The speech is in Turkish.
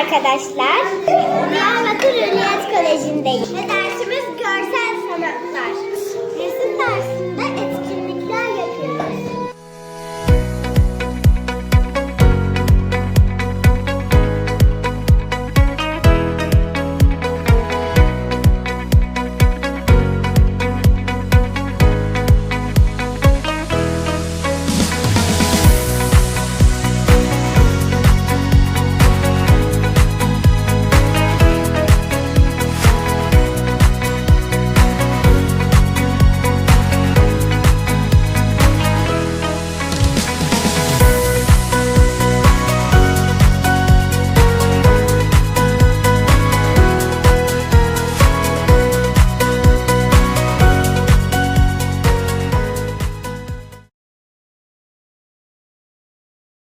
arkadaşlar. Diyarbakır Hürriyet Koleji'ndeyim. Ve